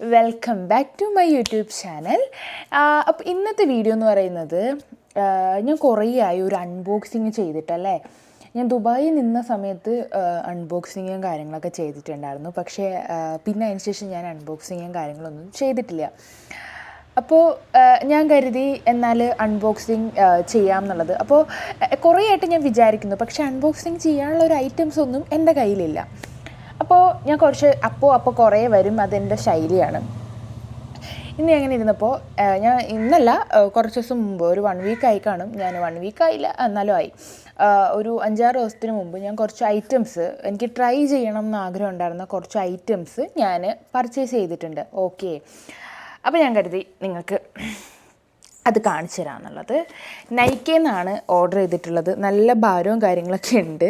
Welcome back to my YouTube channel അപ്പോൾ ഇന്നത്തെ video എന്ന് പറയുന്നത് ഞാൻ കുറേ ആയി ഒരു അൺബോക്സിങ് ചെയ്തിട്ടല്ലേ? ഞാൻ ദുബായിൽ നിന്ന സമയത്ത് അൺബോക്സിങ്ങും കാര്യങ്ങളൊക്കെ ചെയ്തിട്ടുണ്ടായിരുന്നു. പക്ഷേ പിന്നെ അതിന് ശേഷം ഞാൻ അൺബോക്സിങ്ങും കാര്യങ്ങളൊന്നും ചെയ്തിട്ടില്ല. അപ്പോൾ ഞാൻ കരുതി എന്നാൽ അൺബോക്സിങ് ചെയ്യാം എന്നുള്ളത്. അപ്പോൾ കുറേ ആയിട്ട് ഞാൻ വിചാരിക്കുന്നു. പക്ഷേ അൺബോക്സിങ് ചെയ്യാനുള്ള ഒരു ഐറ്റംസ് ഒന്നും എന്റെ കയ്യിലില്ല. അപ്പോൾ ഞാൻ കുറച്ച് അപ്പോൾ അപ്പോൾ കുറേ വരും അതെന്റെ ശൈലിയാണ്. ഇന്ന് അങ്ങനെ ഇരുന്നപ്പോൾ ഞാൻ ഇന്നല്ല കുറച്ച് ദിവസം മുമ്പ് ഒരു വൺ വീക്ക് ആയി കാണും. ഞാൻ വൺ വീക്ക് ആയില്ല എന്നാലും ആയി. ഒരു അഞ്ചാറ് ദിവസത്തിന് മുമ്പ് ഞാൻ കുറച്ച് ഐറ്റംസ് എനിക്ക് ട്രൈ ചെയ്യണം എന്ന് ആഗ്രഹം ഉണ്ടായിരുന്ന കുറച്ച് ഐറ്റംസ് ഞാൻ പർച്ചേസ് ചെയ്തിട്ടുണ്ട്. ഓക്കെ അപ്പോൾ ഞാൻ കരുതി നിങ്ങൾക്ക് അത് കാണിച്ചു തരാമെന്നുള്ളത് നൈക്കേന്നാണ് ഓർഡർ ചെയ്തിട്ടുള്ളത്. നല്ല ഭാരവും കാര്യങ്ങളൊക്കെ ഉണ്ട്.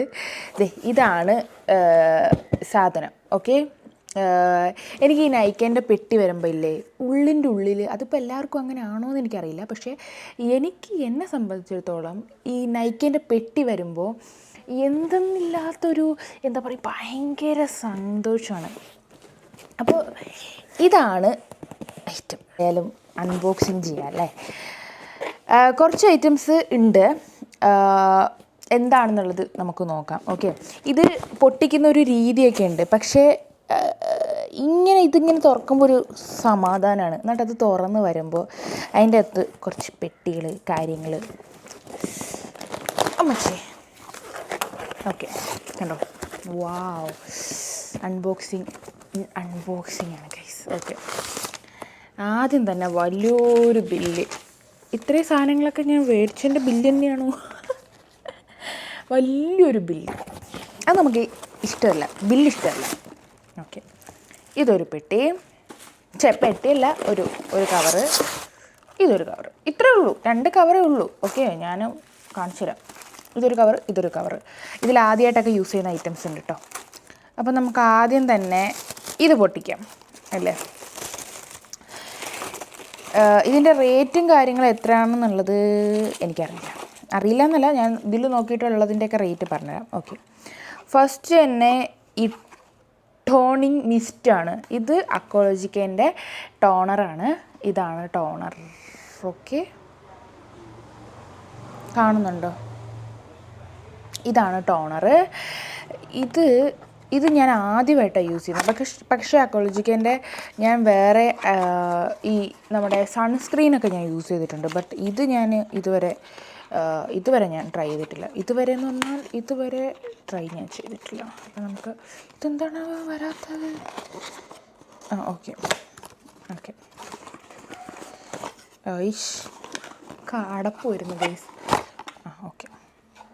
ഇതാണ് സാധനം. ഓക്കെ? എനിക്ക് ഈ നൈക്കേന്റെ പെട്ടി വരുമ്പോൾ ഇല്ലേ ഉള്ളിന്റെ ഉള്ളിൽ അതിപ്പോൾ എല്ലാവർക്കും അങ്ങനെ ആണോ എന്ന് എനിക്കറിയില്ല. പക്ഷേ എനിക്ക് എന്നെ സംബന്ധിച്ചിടത്തോളം ഈ നൈക്കേന്റെ പെട്ടി വരുമ്പോൾ എന്തെന്നില്ലാത്തൊരു എന്താ പറയുക ഭയങ്കര സന്തോഷമാണ് അപ്പോൾ ഇതാണ് ഐറ്റം ഏതായാലും അൺബോക്സിങ് ചെയ്യാം അല്ലേ? കുറച്ച് ഐറ്റംസ് ഉണ്ട്. എന്താണെന്നുള്ളത് നമുക്ക് നോക്കാം. ഓക്കെ ഇത് പൊട്ടിക്കുന്ന ഒരു രീതിയൊക്കെ ഉണ്ട്. പക്ഷേ ഇങ്ങനെ ഇതിങ്ങനെ തുറക്കുമ്പോൾ ഒരു സമാധാനമാണ് എന്നിട്ട് അത് തുറന്ന് വരുമ്പോൾ അതിന്റെ അകത്ത് കുറച്ച് പെട്ടികൾ കാര്യങ്ങൾ അമ്മച്ചേ. ഓക്കെ കണ്ടോ? വാവ് അൺബോക്സിങ് അൺബോക്സിങ് ആണ് ഗൈസ് ഓക്കെ ആദ്യം തന്നെ വലിയൊരു ബില്ല് ഇത്രയും സാധനങ്ങളൊക്കെ ഞാൻ മേടിച്ചതിന്റെ ബില്ല് തന്നെയാണോ? വലിയൊരു ബില്ല് അത് നമുക്ക് ഇഷ്ടമല്ല. ബില്ല് ഇഷ്ടമല്ല. ഓക്കെ ഇതൊരു പെട്ടി. ചെ പെട്ടിയല്ല ഒരു ഒരു കവറ് ഇതൊരു കവറ് ഇത്രേ ഉള്ളൂ. രണ്ട് കവറേ ഉള്ളൂ. ഓക്കെ ഞാൻ കാണിച്ചു തരാം. ഇതൊരു കവർ ഇതൊരു കവർ ഇതിൽ ആദ്യമായിട്ടൊക്കെ യൂസ് ചെയ്യുന്ന ഐറ്റംസ് ഉണ്ട് കേട്ടോ അപ്പോൾ നമുക്ക് ആദ്യം തന്നെ ഇത് പൊട്ടിക്കാം. അല്ലേ? ഇതിന്റെ റേറ്റും കാര്യങ്ങളും എത്രയാണെന്നുള്ളത് എനിക്കറിയില്ല. അറിയില്ല എന്നല്ല ഞാൻ ഇതിൽ നോക്കിയിട്ടുള്ളതിന്റെയൊക്കെ റേറ്റ് പറഞ്ഞുതരാം. ഓക്കെ. ഫസ്റ്റ് തന്നെ ടോണിങ് മിസ്റ്റാണ് ഇത് അക്കോളജിക്കേന്റെ ടോണറാണ് ഇതാണ് ടോണർ. ഓക്കെ. കാണുന്നുണ്ടോ? ഇതാണ് ടോണർ. ഇത് ഇത് ഞാൻ ആദ്യമായിട്ടാണ് യൂസ് ചെയ്യുന്നത്. പക്ഷേ പക്ഷേ അക്കോളജിക്കന്റെ ഞാൻ വേറെ ഈ നമ്മുടെ സൺസ്ക്രീനൊക്കെ ഞാൻ യൂസ് ചെയ്തിട്ടുണ്ട്. ബട്ട് ഇത് ഞാൻ ഇതുവരെ ഇതുവരെ ഞാൻ ട്രൈ ചെയ്തിട്ടില്ല. ഇതുവരെ എന്ന് പറഞ്ഞാൽ ഇതുവരെ ട്രൈ ഞാൻ ചെയ്തിട്ടില്ല. അപ്പം നമുക്ക് ഇതെന്താണ് വരാത്തത്? ആ ഓക്കെ. ഓക്കെ. ഐഷ് അടപ്പ് വരുന്നു ആ ഓക്കെ.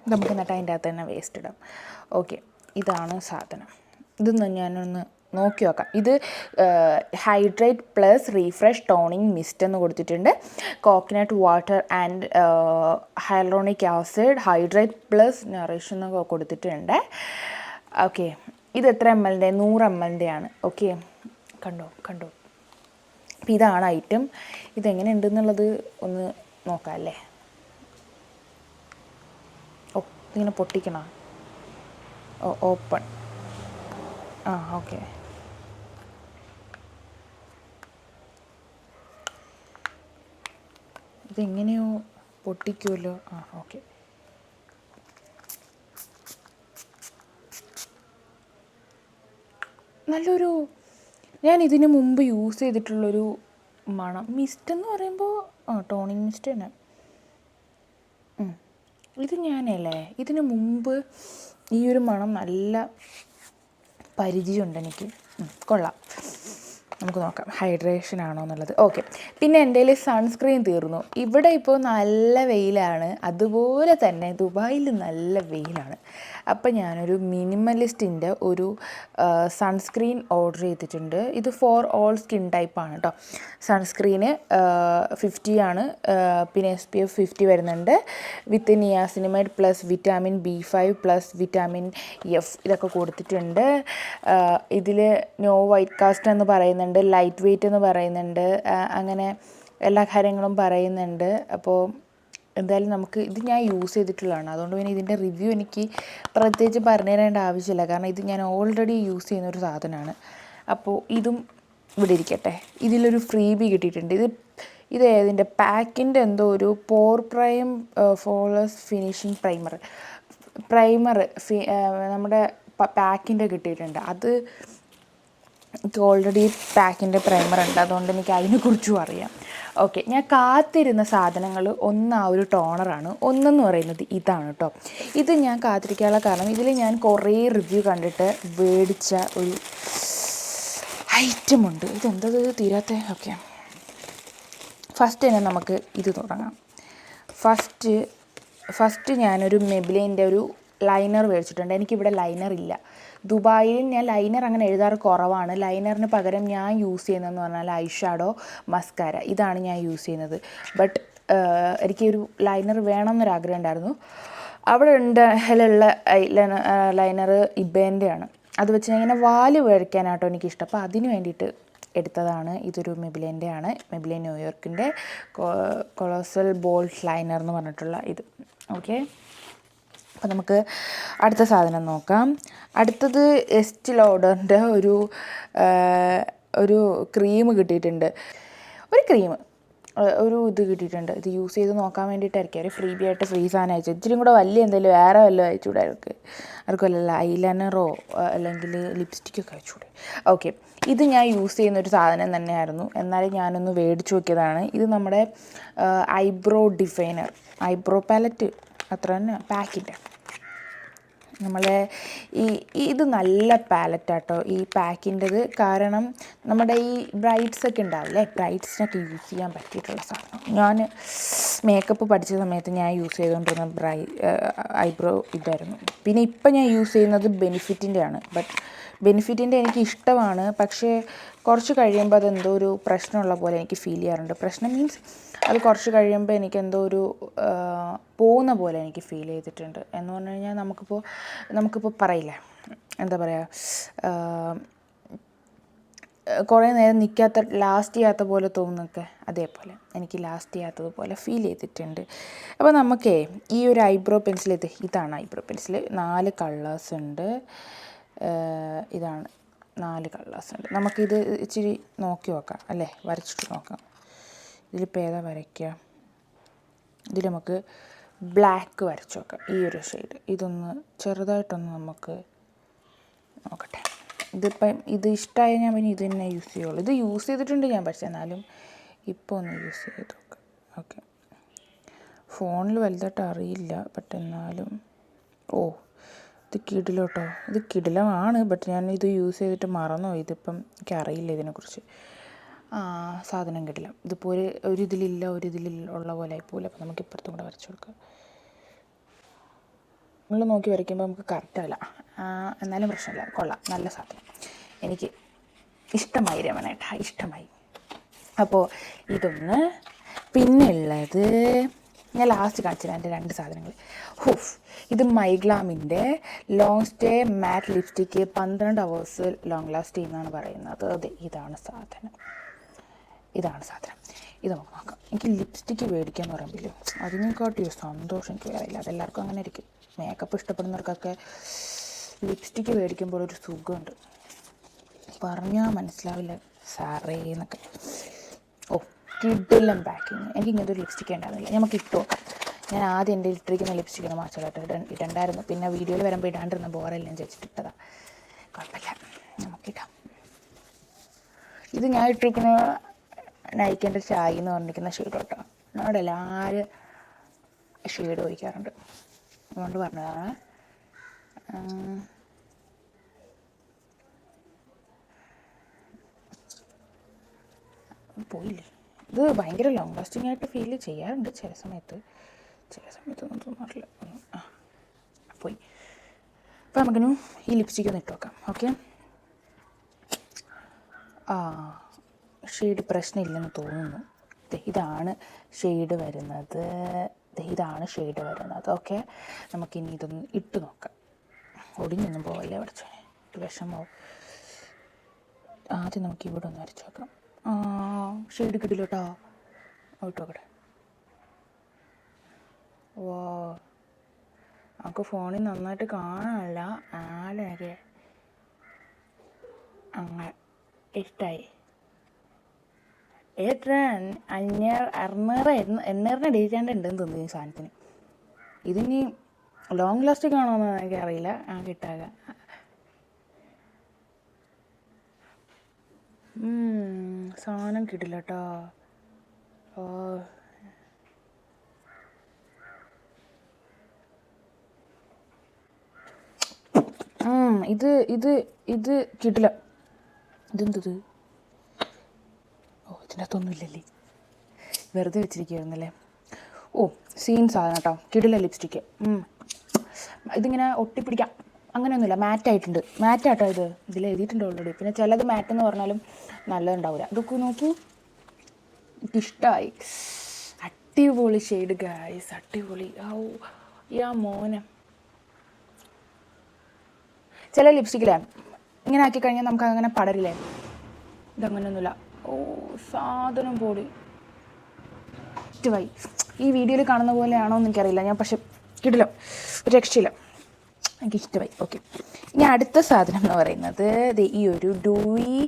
നമുക്ക് എന്നിട്ട് അതിന്റെ അകത്ത് തന്നെ വേസ്റ്റ് ഇടാം. ഓക്കെ. ഇതാണ് സാധനം. ഇതൊന്ന് ഞാനൊന്ന് നോക്കി നോക്കാം. ഇത് hydrate plus refresh toning mist എന്ന് കൊടുത്തിട്ടുണ്ട്. Coconut water and hyaluronic acid hydrate plus nourish എന്നൊക്കെ കൊടുത്തിട്ടുണ്ട്. ഓക്കെ. ഇത് എത്ര എം എല്ലിന്റെ നൂറ് എം എല്ലിന്റെ ആണ്. ഓക്കെ. കണ്ടോ കണ്ടോ. അപ്പോൾ ഇതാണ് ഐറ്റം. ഇതെങ്ങനെ ഉണ്ടെന്നുള്ളത് ഒന്ന് നോക്കാം അല്ലേ? ഓ ഇങ്ങനെ പൊട്ടിക്കണ? ഓപ്പൺ. ആ ഓക്കെ. ഇതെങ്ങനെയോ പൊട്ടിക്കുമല്ലോ ആ ഓക്കെ. നല്ലൊരു ഞാൻ ഇതിന് മുമ്പ് യൂസ് ചെയ്തിട്ടുള്ളൊരു മണം. മിസ്റ്റ് എന്ന് പറയുമ്പോൾ ആ ടോണിങ് മിസ്റ്റ് തന്നെ. ഇത് ഞാനല്ലേ? ഇതിന് മുമ്പ് ഈ ഒരു മണം നല്ല പരിചയമുണ്ട് എനിക്ക്. കൊള്ളാം. നമുക്ക് നോക്കാം. ഹൈഡ്രേഷൻ ആണോ എന്നുള്ളത്. ഓക്കെ പിന്നെ എന്റെ കയ്യിൽ സൺസ്ക്രീൻ തീർന്നു. ഇവിടെ ഇപ്പോൾ നല്ല വെയിലാണ്. അതുപോലെ തന്നെ ദുബായിൽ നല്ല വെയിലാണ്. അപ്പം ഞാനൊരു മിനിമലിസ്റ്റിന്റെ ഒരു സൺസ്ക്രീൻ ഓർഡർ ചെയ്തിട്ടുണ്ട്. ഇത് ഫോർ ഓൾ സ്കിൻ ടൈപ്പാണ് കേട്ടോ സൺസ്ക്രീന് ഫിഫ്റ്റി ആണ്. പിന്നെ എസ് പി എഫ് ഫിഫ്റ്റി വരുന്നുണ്ട്. With niacinamide plus vitamin B five plus vitamin F ഇതൊക്കെ കൊടുത്തിട്ടുണ്ട്. ഇതിൽ നോ വൈറ്റ് കാസ്റ്റ് എന്ന് പറയുന്നുണ്ട്. ലൈറ്റ് വെയ്റ്റ് എന്ന് പറയുന്നുണ്ട്. അങ്ങനെ എല്ലാ കാര്യങ്ങളും പറയുന്നുണ്ട്. അപ്പോൾ എന്തായാലും നമുക്ക് ഇത് ഞാൻ യൂസ് ചെയ്തിട്ടുള്ളതാണ്. അതുകൊണ്ട് പിന്നെ ഇതിന്റെ റിവ്യൂ എനിക്ക് പ്രത്യേകിച്ച് പറഞ്ഞു തരേണ്ട ആവശ്യമില്ല. കാരണം ഇത് ഞാൻ ഓൾറെഡി യൂസ് ചെയ്യുന്ന ഒരു സാധനമാണ്. അപ്പോൾ ഇതും ഇവിടെ ഇരിക്കട്ടെ. ഇതിലൊരു ഫ്രീ ബി കിട്ടിയിട്ടുണ്ട്. ഇത് ഇത് ഏതിന്റെ? പാക്കിന്റെ എന്തോ ഒരു pore prime followers finishing primer primer നമ്മുടെ പാക്കിന്റെ കിട്ടിയിട്ടുണ്ട്. അത് എനിക്ക് ഓൾറെഡി പാക്കിന്റെ പ്രൈമർ ഉണ്ട്. അതുകൊണ്ട് എനിക്ക് അതിനെക്കുറിച്ചും അറിയാം. ഓക്കെ ഞാൻ കാത്തിരുന്ന സാധനങ്ങൾ ഒന്ന് ആ ഒരു ടോണറാണ്. ഒന്നെന്ന് പറയുന്നത് ഇതാണ് കേട്ടോ ഇത് ഞാൻ കാത്തിരിക്കാനുള്ള കാരണം ഇതിൽ ഞാൻ കുറേ റിവ്യൂ കണ്ടിട്ട് മേടിച്ച ഒരു ഐറ്റമുണ്ട്. ഇതെന്തത് തീരാത്ത? ഓക്കെ. ഫസ്റ്റ് തന്നെ നമുക്ക് ഇത് തുടങ്ങാം. ഫസ്റ്റ് ഫസ്റ്റ് ഞാനൊരു മെബിലേന്റെ ഒരു ലൈനർ മേടിച്ചിട്ടുണ്ട്. എനിക്കിവിടെ ലൈനർ ഇല്ല. ദുബായിൽ ഞാൻ ലൈനർ അങ്ങനെ എഴുതാറ് കുറവാണ്. ലൈനറിന് പകരം ഞാൻ യൂസ് ചെയ്യുന്നതെന്ന് പറഞ്ഞാൽ ഐ ഷാഡോ മസ്കാര. ഇതാണ് ഞാൻ യൂസ് ചെയ്യുന്നത്. ബട്ട് എനിക്ക് ഒരു ലൈനർ വേണം എന്നൊരാഗ്രഹം ഉണ്ടായിരുന്നു. അവിടെ ഉണ്ട് ഹലുള്ള ലൈനർ ഇബേന്റെയാണ്. അത് വെച്ച് ഞാൻ ഇങ്ങനെ വാൽ വരയ്ക്കാനാട്ടോ എനിക്കിഷ്ടം. അപ്പോൾ അതിന് വേണ്ടിയിട്ട് എടുത്തതാണ്. ഇതൊരു മെബിലേന്റെ ആണ് മെബിലെ ന്യൂയോർക്കിന്റെ കൊളോസൽ ബോൾട്ട് ലൈനർ എന്ന് പറഞ്ഞിട്ടുള്ള ഇത്. ഓക്കെ അപ്പോൾ നമുക്ക് അടുത്ത സാധനം നോക്കാം. അടുത്തത് എസ്റ്റ് ലോഡറിന്റെ ഒരു ഒരു ക്രീം കിട്ടിയിട്ടുണ്ട്. ഒരു ക്രീം ഒരു ഇത് കിട്ടിയിട്ടുണ്ട്. ഇത് യൂസ് ചെയ്ത് നോക്കാൻ വേണ്ടിയിട്ടായിരിക്കും. അവർ ഫ്രീ ബി ആയിട്ട് ഫ്രീ സാധനം അയച്ചു ഇച്ചിരി കൂടെ വലിയ എന്തെങ്കിലും വേറെ വല്ലതും അയച്ചുകൂടെ അവർക്ക്? അവർക്ക് വല്ല ഐലൈനറോ അല്ലെങ്കിൽ ലിപ്സ്റ്റിക്കൊക്കെ അയച്ചുകൂടെ? ഓക്കെ ഇത് ഞാൻ യൂസ് ചെയ്യുന്ന ഒരു സാധനം തന്നെയായിരുന്നു. എന്നാലും ഞാനൊന്ന് മേടിച്ചു നോക്കിയതാണ്. ഇത് നമ്മുടെ ഐബ്രോ ഡിഫൈനർ ഐബ്രോ പാലറ്റ് അത്ര തന്നെ പാക്കിന്റെ നമ്മളെ ഈ ഇത് നല്ല പാലറ്റാട്ടോ ഈ പാക്കിന്റെത്. കാരണം നമ്മുടെ ഈ ബ്രൈറ്റ്സ് ഒക്കെ ഉണ്ടാവില്ലേ? ബ്രൈറ്റ്സിനൊക്കെ യൂസ് ചെയ്യാൻ പറ്റിയിട്ടുള്ള സാധനം. ഞാൻ മേക്കപ്പ് പഠിച്ച സമയത്ത് ഞാൻ യൂസ് ചെയ്തുകൊണ്ടിരുന്ന ബ്രൈ ഐബ്രോ ഇതായിരുന്നു. പിന്നെ ഇപ്പം ഞാൻ യൂസ് ചെയ്യുന്നത് ബെനിഫിറ്റിന്റെ ആണ് ബട്ട് ബെനിഫിറ്റിന്റെ എനിക്ക് ഇഷ്ടമാണ് പക്ഷേ കുറച്ച് കഴിയുമ്പോൾ അതെന്തോ ഒരു പ്രശ്നമുള്ള പോലെ എനിക്ക് ഫീൽ ചെയ്യാറുണ്ട്. പ്രശ്നം മീൻസ് അത് കുറച്ച് കഴിയുമ്പോൾ എനിക്ക് എന്തോ ഒരു പോകുന്ന പോലെ എനിക്ക് ഫീൽ ചെയ്തിട്ടുണ്ട്. എന്ന് പറഞ്ഞു കഴിഞ്ഞാൽ നമുക്കിപ്പോൾ നമുക്കിപ്പോൾ പറയില്ലേ. എന്താ പറയുക കുറേ നേരം നിൽക്കാത്ത ലാസ്റ്റ് ചെയ്യാത്ത പോലെ തോന്നുന്നൊക്കെ അതേപോലെ. എനിക്ക് ലാസ്റ്റ് ചെയ്യാത്തതുപോലെ ഫീൽ ചെയ്തിട്ടുണ്ട്. അപ്പോൾ നമുക്കേ ഈ ഒരു ഐബ്രോ പെൻസിൽ ഇത് ഇതാണ് ഐബ്രോ പെൻസിൽ നാല് കളേഴ്സ് ഉണ്ട്. ഇതാണ് നാല് കളേഴ്സ് ഉണ്ട് നമുക്കിത് ഇച്ചിരി നോക്കി നോക്കാം അല്ലേ? വരച്ചിട്ട് നോക്കാം. ഇതിലിപ്പോൾ ഏതാ വരയ്ക്കുക ഇതിൽ നമുക്ക് ബ്ലാക്ക് വരച്ച് നോക്കാം ഈ ഒരു ഷെയ്ഡ്. ഇതൊന്ന് ചെറുതായിട്ടൊന്ന് നമുക്ക് നോക്കട്ടെ. ഇതിപ്പം ഇത് ഇഷ്ടമായ ഞാൻ പിന്നെ ഇത് തന്നെ യൂസ് ചെയ്യുള്ളൂ. ഇത് യൂസ് ചെയ്തിട്ടുണ്ട് ഞാൻ പക്ഷേ എന്നാലും ഇപ്പോൾ ഒന്ന് യൂസ് ചെയ്ത് നോക്കാം. ഓക്കെ. ഫോണിൽ വലുതായിട്ട് അറിയില്ല ബട്ട് എന്നാലും ഓ ഇത് കിടിലോട്ടോ. ഇത് കിടിലമാണ് ബട്ട് ഞാൻ ഇത് യൂസ് ചെയ്തിട്ട് മറന്നു ഇതിപ്പം എനിക്കറിയില്ല ഇതിനെക്കുറിച്ച്. സാധനം കിടില. ഇതിപ്പോൾ ഒരു ഒരു ഇതിലില്ല ഒരു ഇതിലിൽ ഉള്ള പോലെ ആയിപ്പോലെ അപ്പോൾ നമുക്ക് ഇപ്പുറത്തും കൂടെ വരച്ചു കൊടുക്കാം. നമ്മൾ നോക്കി വരയ്ക്കുമ്പോൾ നമുക്ക് കറക്റ്റാവില്ല എന്നാലും പ്രശ്നമില്ല. കൊള്ളാം. നല്ല സാധനം. എനിക്ക് ഇഷ്ടമായി രമണേട്ടാ ഇഷ്ടമായി. അപ്പോൾ ഇതൊന്ന് പിന്നെ ഉള്ളത് ഞാൻ ലാസ്റ്റ് കാണിച്ചില്ല എന്റെ രണ്ട് സാധനങ്ങൾ. ഹൂഫ് ഇത് മൈഗ്ലാമിന്റെ ലോങ് സ്റ്റേ മാറ്റ് ലിപ്സ്റ്റിക്ക് പന്ത്രണ്ട് അവേഴ്സ് ലോങ് ലാസ്റ്റ് ചെയ്യുന്നതാണ് പറയുന്നത്. അതെ ഇതാണ് സാധനം. ഇതാണ് സാധനം. ഇത് നമുക്ക് നോക്കാം. എനിക്ക് ലിപ്സ്റ്റിക്ക് മേടിക്കാൻ പറയുമ്പോൾ അതിനെക്കാട്ടിയോ സന്തോഷം എനിക്ക് വേറെ ഇല്ല അതെല്ലാവർക്കും അങ്ങനെ ഇരിക്കും. മേക്കപ്പ് ഇഷ്ടപ്പെടുന്നവർക്കൊക്കെ ലിപ്സ്റ്റിക്ക് മേടിക്കുമ്പോൾ ഒരു സുഖമുണ്ട്. പറഞ്ഞാൽ മനസ്സിലാവില്ല സാറേ എന്നൊക്കെ. ഓ കിഡിലും പാക്കിങ് എനിക്ക് ഇങ്ങനത്തെ ഒരു ലിപ്സ്റ്റിക്ക് ഉണ്ടായിരുന്നില്ല. നമുക്ക് ഇട്ട് ഞാൻ ആദ്യം എന്റെ ഇട്ടിരിക്കുന്ന ലിപ്സ്റ്റിക്കിന് മാച്ചലായിട്ട് ഇട ഇടണ്ടായിരുന്നു. പിന്നെ വീഡിയോയിൽ വരുമ്പോൾ ഇടാണ്ടിരുന്ന ബോറെല്ലാം ഞാൻ ഇട്ടതാ കുഴപ്പമില്ല നമുക്കിടാം ഇത് ഞാൻ ഇട്ടിരിക്കുന്ന നൈക്കിന്റെ ചായ എന്ന് പറഞ്ഞിരിക്കുന്ന ഷെയ്ഡ് കേട്ടോ നമ്മുടെ എല്ലാവരും ഷെയ്ഡ് ഒഴിക്കാറുണ്ട് അതുകൊണ്ട് പറഞ്ഞതാണ് പോയില്ലേ? ഇത് ഭയങ്കര ലോങ് ലാസ്റ്റിംഗ് ആയിട്ട് ഫീൽ ചെയ്യാറുണ്ട് ചില സമയത്ത്. ചില സമയത്തൊന്നും തോന്നാറില്ല. ആ പോയി. അപ്പോൾ നമുക്കിനു ഈ ലിപ്സ്റ്റിക്ക് ഒന്ന് ഇട്ട് ഓക്കെ ആ ഷെയ്ഡ് പ്രശ്നമില്ലെന്ന് തോന്നുന്നു. ഇതാണ് ഷെയ്ഡ് വരുന്നത്. ഇതാണ് ഷെയ്ഡ് വരുന്നത്. ഓക്കെ നമുക്കിനി ഇതൊന്ന് ഇട്ട് നോക്കാം. ഒടിഞ്ഞൊന്നും പോവല്ലേ പഠിച്ചോ? വിഷമാവും ആദ്യം നമുക്ക് ഇവിടെ ഒന്ന് വരച്ചു നോക്കാം. ഷെയ്ഡ് കിട്ടില്ല കേട്ടോ ഇട്ട് നോക്കട്ടെ. വാ. നമുക്ക് ഫോണിൽ നന്നായിട്ട് കാണാനല്ല ആലൊക്കെ അങ്ങനെ ഇഷ്ടമായി എത്ര അഞ്ഞൂറ് അറുന്നൂറ് എണ്ണ എണ്ണൂറിന് ഡേറ്റാണ്ട് ഉണ്ടെന്ന് തോന്നുന്നു ഈ സാധനത്തിന്. ഇതിനി ലോങ് ലാസ്റ്റിക് ആണോ എന്ന് എനിക്കറിയില്ല ആ കിട്ടാക സാധനം കിട്ടില്ല കേട്ടോ ഓ ഇത് ഇത് ഇത് കിട്ടില്ല. ഇതെന്തത്? ഓ ഇതിന്റെ അകത്തൊന്നുമില്ലല്ലേ വെറുതെ വെച്ചിരിക്കുകയായിരുന്നല്ലേ ഓ സീൻ സാധനം കേട്ടോ കിടില ലിപ്സ്റ്റിക്ക് ഇതിങ്ങനെ ഒട്ടിപ്പിടിക്കാം. അങ്ങനെയൊന്നുമില്ല. മാറ്റായിട്ടുണ്ട്. മാറ്റാട്ടോ ഇത്. ഇതിൽ എഴുതിയിട്ടുണ്ട് ഓൾറെഡി പിന്നെ ചിലത് മാറ്റ് എന്ന് പറഞ്ഞാലും നല്ലതുണ്ടാവില്ല അതൊക്കെ നോക്കൂ. എനിക്കിഷ്ടമായി അടിപൊളി ഷെയ്ഡ് ഗായ്സ് അടിപൊളി. ഔ യാ മോനെ. ചില ലിപ്സ്റ്റിക്കില്ലേ ഇങ്ങനെ ആക്കി കഴിഞ്ഞാൽ നമുക്ക് അങ്ങനെ പടരില്ലേ? ഇതങ്ങനെയൊന്നുമില്ല ഓ സാധനം പൊടി ഈ വീഡിയോയിൽ കാണുന്ന പോലെയാണോ എന്ന് എനിക്കറിയില്ല. ഞാൻ പക്ഷെ കിട്ടില്ല രക്ഷയില്ല. എനിക്ക് ഇഷ്ടമായി ഓക്കെ ഇനി അടുത്ത സാധനം എന്ന് പറയുന്നത് ഈ ഒരു ഡൂയി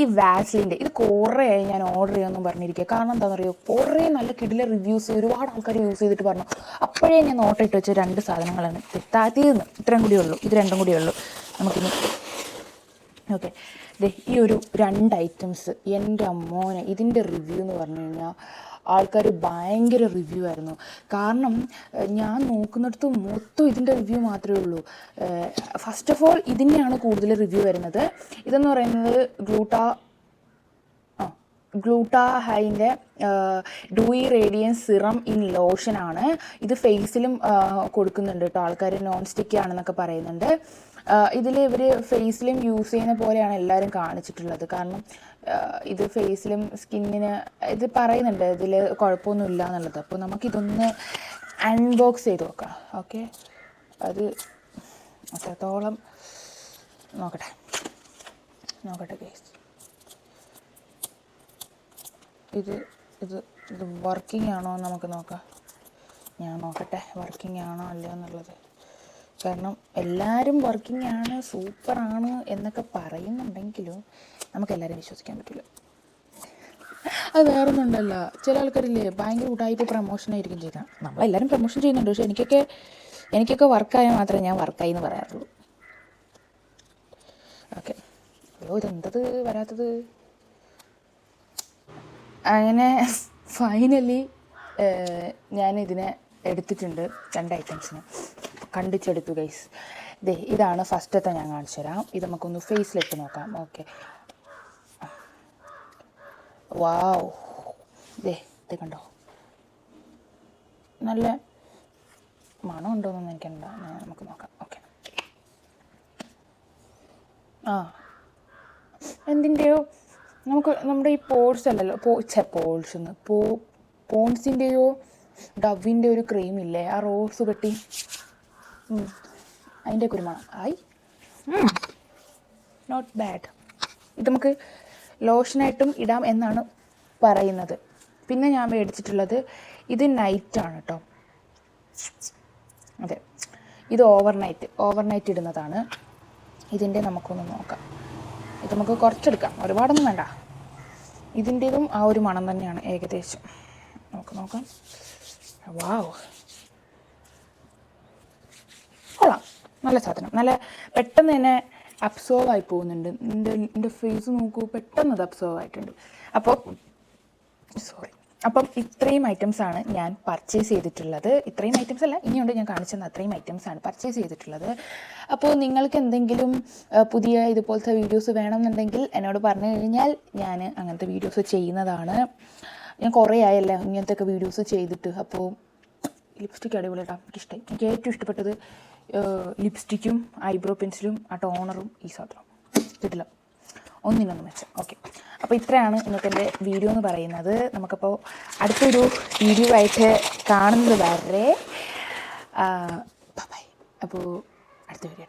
ഈ വാസ്ലിന്റെ ഇത് കുറേ ഞാൻ ഓർഡർ ചെയ്യാമെന്നും പറഞ്ഞിരിക്കുക. കാരണം എന്താണെന്ന് അറിയോ കുറേ നല്ല കിടിലെ റിവ്യൂസ് ഒരുപാട് ആൾക്കാർ യൂസ് ചെയ്തിട്ട് പറഞ്ഞു. അപ്പോഴേ ഞാൻ നോട്ട് ഇട്ട് വെച്ച രണ്ട് സാധനങ്ങളാണ്. തീർന്ന് ഇത്രയും കൂടിയേ ഉള്ളൂ. ഇത് രണ്ടും കൂടിയേ ഉള്ളൂ. നമുക്കിനി ഓക്കെ ഈ ഒരു രണ്ട് ഐറ്റംസ് എന്റെ അമ്മോനെ ഇതിന്റെ റിവ്യൂ എന്ന് പറഞ്ഞു കഴിഞ്ഞാൽ ആൾക്കാർ ഭയങ്കര റിവ്യൂ ആയിരുന്നു. കാരണം ഞാൻ നോക്കുന്നിടത്ത് മൊത്തം ഇതിന്റെ റിവ്യൂ മാത്രമേ ഉള്ളൂ. ഫസ്റ്റ് ഓഫ് ഓൾ ഇതിന്റെയാണ് കൂടുതൽ റിവ്യൂ വരുന്നത്. ഇതെന്ന് പറയുന്നത് ഗ്ലൂട്ടാ ആ gluta ഹൈന്റെ dewy radiance serum in lotion ആണ്. ഇത് ഫേസിലും കൊടുക്കുന്നുണ്ട് കേട്ടോ ആൾക്കാർ നോൺ സ്റ്റിക്കി ആണെന്നൊക്കെ പറയുന്നുണ്ട്. ഇതിൽ ഇവർ ഫേസിലും യൂസ് ചെയ്യുന്ന പോലെയാണ് എല്ലാവരും കാണിച്ചിട്ടുള്ളത്. കാരണം ഇത് ഫേസിലും സ്കിന്നിന് ഇത് പറയുന്നുണ്ട് ഇതിൽ കുഴപ്പമൊന്നുമില്ല എന്നുള്ളത്. അപ്പോൾ നമുക്കിതൊന്ന് അൺബോക്സ് ചെയ്ത് നോക്കാം. ഓക്കെ? അത് അത്രത്തോളം നോക്കട്ടെ. നോക്കട്ടെ കേസ് ഇത് ഇത് ഇത് വർക്കിംഗ് ആണോ എന്ന് നമുക്ക് നോക്കാം. ഞാൻ നോക്കട്ടെ വർക്കിംഗ് ആണോ അല്ലയോ എന്നുള്ളത്. കാരണം എല്ലാവരും വർക്കിംഗ് ആണ് സൂപ്പറാണ് എന്നൊക്കെ പറയുന്നുണ്ടെങ്കിലും നമുക്ക് എല്ലാവരും വിശ്വസിക്കാൻ പറ്റില്ല. അത് വേറൊന്നുണ്ടല്ല ചില ആൾക്കാരില്ലേ ഭയങ്കര ഉടായ്പ പ്രൊമോഷൻ ആയിരിക്കും ചെയ്യുന്നത്. നമ്മളെല്ലാവരും പ്രൊമോഷൻ ചെയ്യുന്നുണ്ട്. പക്ഷെ എനിക്കൊക്കെ എനിക്കൊക്കെ വർക്കായാൽ മാത്രമേ ഞാൻ വർക്കായി എന്ന് പറയാറുള്ളൂ. ഓക്കെ അയ്യോ ഇതെന്തത് വരാത്തത്? അങ്ങനെ ഫൈനലി ഞാൻ ഇതിനെ എടുത്തിട്ടുണ്ട് രണ്ട് ഐറ്റംസിന് കണ്ടിച്ചെടുത്തു ഗൈസ് ദേ ഇതാണ് ഫസ്റ്റത്തെ ഞാൻ കാണിച്ചു തരാം. ഇത് നമുക്കൊന്ന് ഫേസിലിട്ട് നോക്കാം. ഓക്കെ വാവ് ദേ ഇത് കണ്ടോ? നല്ല മണം ഉണ്ടോയെന്നൊന്നും എനിക്കുണ്ടോ നമുക്ക് നോക്കാം. ഓക്കെ ആ. എന്തിന്റെയോ നമുക്ക് നമ്മുടെ ഈ പോൾസ് ഉണ്ടല്ലോ പോ ഛെ പോൾസ് എന്ന് പോ പോൺസിന്റെയോ ഡവിന്റെ ഒരു ക്രീം ഇല്ലേ ആ റോസ് കെട്ടി അതിന്റെ ഒക്കെ ഒരു മണം. ആയി. നോട്ട് ബാഡ് ഇത് നമുക്ക് ലോഷനായിട്ടും ഇടാം എന്നാണ് പറയുന്നത്. പിന്നെ ഞാൻ മേടിച്ചിട്ടുള്ളത് ഇത് നൈറ്റാണ് കേട്ടോ അതെ. ഇത് ഓവർനൈറ്റ് ഓവർനൈറ്റ് ഇടുന്നതാണ്. ഇതിന്റെ നമുക്കൊന്ന് നോക്കാം. ഇത് നമുക്ക് കുറച്ചെടുക്കാം. ഒരുപാടൊന്നും വേണ്ട. ഇതിന്റെതും ആ ഒരു മണം തന്നെയാണ് ഏകദേശം. നമുക്ക് നോക്കാം. വാവ് കൊള്ളാം. നല്ല സാധനം. നല്ല പെട്ടെന്ന് തന്നെ അബ്സോർവ് ആയി പോകുന്നുണ്ട്. എന്റെ എന്റെ ഫേസ് നോക്കൂ. പെട്ടെന്ന് അത് അബ്സോർവ് ആയിട്ടുണ്ട്. അപ്പോൾ സോറി അപ്പം ഇത്രയും ഐറ്റംസ് ആണ് ഞാൻ പർച്ചേസ് ചെയ്തിട്ടുള്ളത്. ഇത്രയും ഐറ്റംസ് അല്ല ഇനിയുണ്ട് ഞാൻ കാണിച്ചെന്ന അത്രയും ഐറ്റംസ് ആണ് പർച്ചേസ് ചെയ്തിട്ടുള്ളത്. അപ്പോൾ നിങ്ങൾക്ക് എന്തെങ്കിലും പുതിയ ഇതുപോലത്തെ വീഡിയോസ് വേണമെന്നുണ്ടെങ്കിൽ എന്നോട് പറഞ്ഞു കഴിഞ്ഞാൽ ഞാൻ അങ്ങനത്തെ വീഡിയോസ് ചെയ്യുന്നതാണ്. ഞാൻ കുറേ ആയല്ലേ ഇങ്ങനത്തെ ഒക്കെ വീഡിയോസ് ചെയ്തിട്ട്. അപ്പോൾ ലിപ്സ്റ്റിക് അടിപൊളി എനിക്കിഷ്ടമായി എനിക്ക് ഏറ്റവും ഇഷ്ടപ്പെട്ടത് ലിപ്സ്റ്റിക്കും ഐബ്രോ പെൻസിലും ആ ടോണറും ഈ സാധനം കിട്ടില്ല. ഒന്നിനൊന്നും മെച്ചം ഓക്കെ അപ്പോൾ ഇത്രയാണ് ഇന്നത്തെ എന്റെ വീഡിയോ എന്ന് പറയുന്നത്. നമുക്കപ്പോൾ അടുത്തൊരു വീഡിയോ ആയിട്ട് കാണുന്നത് വരെ അപ്പോൾ അടുത്ത വീഡിയോ